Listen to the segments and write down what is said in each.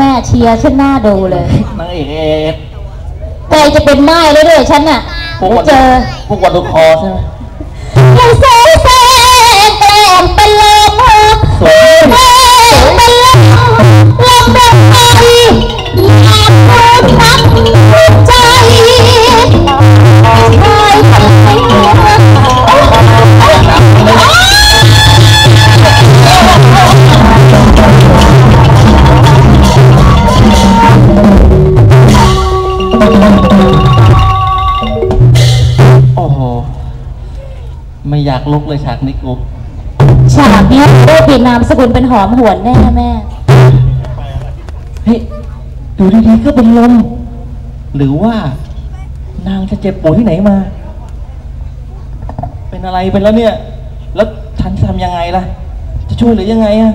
แม่เชียร์ฉันหน้าดูเลย นางเอกเอฟใกล้จะเป็นไม้แล้วด้วยฉันน่ะพวกวันเจอพวกวันดูคอใช่ไหม โอ้โห ไม่อยากลุกเลยฉากนี้กูฉากเนี้ยโอ้ปีนามสกุลเป็นหอมหวนแน่แม่ เฮ้ยดูดีๆก็เป็นลม หรือว่า นางจะเจ็บปวดที่ไหนมา เป็นอะไรเป็นแล้วเนี่ย แล้วฉันจะทำยังไงล่ะ จะช่วยหรือยังไงอะ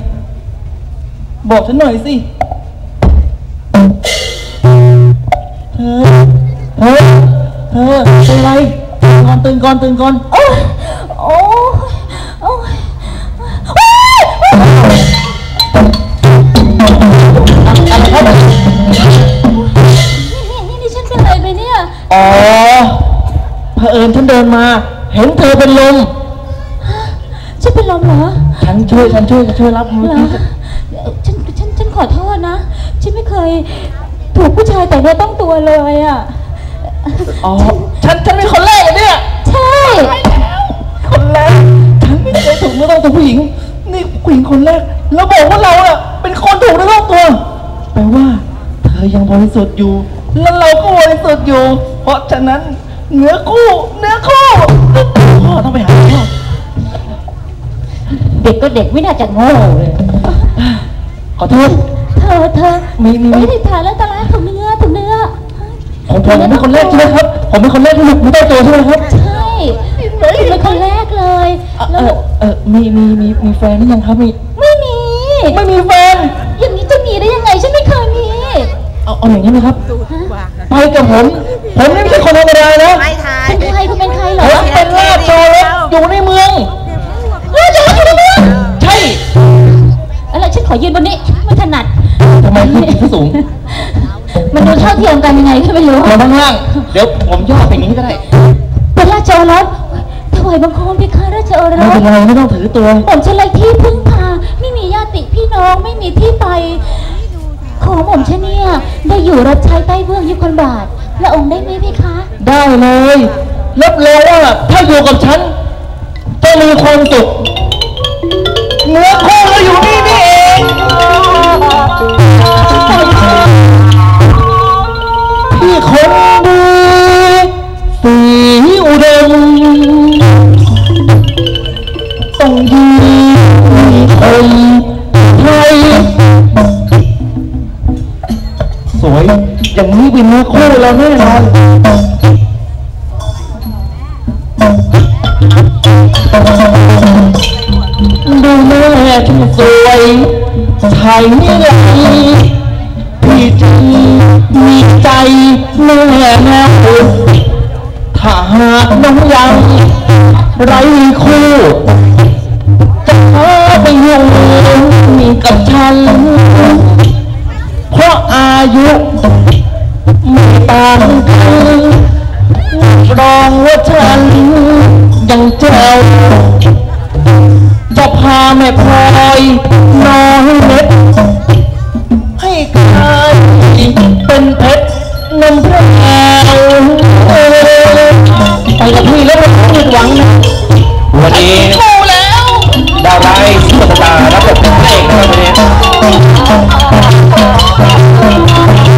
บอกฉันหน่อยสิ เธอ เธอ เธอเป็นไรตื่นก่อนตื่นก่อนตื่นก่อนโอ้ยโอ้ยโอ้ยอะไรครับนี่นี่ฉันเป็นอะไรไปเนี่ย อ๋อเผอิญฉันเดินมา เห็นเธอเป็นลม ฉันเป็นลมเหรอ ฉันช่วย ฉันช่วย ฉันช่วยรับมือเหรอฉันฉัน ฉันขอโทษนะ ฉันไม่เคย ถูกผู้ชายแต่งเนื้อต้องตัวเลยอะ อ๋อ ฉันฉันเป็นคนแรกอะเนี่ย ใช่ คนแรก ฉันไม่เคยถูกเนื้อต้องตัวผู้หญิง นี่ผู้หญิงคนแรก แล้วบอกว่าเราอะเป็นคนถูกเนื้อต้องตัว แปลว่า เธอยังบริสุทธิ์อยู่ แล้วเราก็บริสุทธิ์อยู่ เพราะฉะนั้นเนื้อคู่ เนื้อคู่พ่อต้องไปหาพ่อเด็กก็เด็กไม่น่าจะโง่เลยขอโทษเธอเธอมีมีไม่ได้ถ่ายแล้วตาลายถูกเนื้อถูกเนื้อ ผมผมเป็นคนแรกใช่ไหมครับ ผมเป็นคนแรกที่ถูกเนื้อต้องตัวใช่ไหมครับ ใช่เป็นคนแรกเลยเอแล้วอเออมีมีมีมีแฟนหรือยังครับมีไม่มี ไม่มีแฟน อย่างนี้จะมีได้ยังไงฉันไม่เคยมี เอาเอาอย่างนี้นะครับฮะไปกับผม ผมนี่ไม่ใช่คนธรรมดานะไม่ถ่าย เป็นใครคุณเป็นใครเหรผอมเป็นราชโจรสอยู่ในเมืองราชรถอยู่ในเมืองใช่อะไรฉันขอยืนบนนี้ไม่ถนัดทำไมขึ้นอีกสูง มันดูเท่าเทียมกันยังไงก็ไม่รู้มาข้างล่าง เดี๋ยวผมย่อไปอย่างนี้ก็ได้ เป็นราชโอรสถวายบังคมเพคะราชโอรไม่ส เป็นไรไม่ต้องถือตัว ผมฉันไรที่พึ่งพา ไม่มีญาติพี่น้องไม่มีที่ไป ขอผมฉันเนี่ยได้อยู่รับใช้ใต้เบื้องยุคนบาทพระองค์ได้ไหมเพคะ ได้เลยรับรองว่าถ้าอยู่กับฉันจะมีความสุขเนื้อคู่เราอยู่ อย่างนี้เป็นเนื้อคู่เราแน่นอนดูแม่ที่สวยไทยนี่แหลพี่จีมีใจแม่แม่คุณถ้าหากน้องยังไรคู่จะขอไปยู่กับฉันเพราะอายุ ตามเธอรองว่าฉันยังเจ้าจะพาแม่พลอยน้องเม็ดให้กลายเป็นเพชรนมพระแก้วไปกับพี่แล้วไม่ผิดหวังวันนี้ถูแล้ว ดาวได้สุดตารับบทเป็นพระเกนะครับวันนี้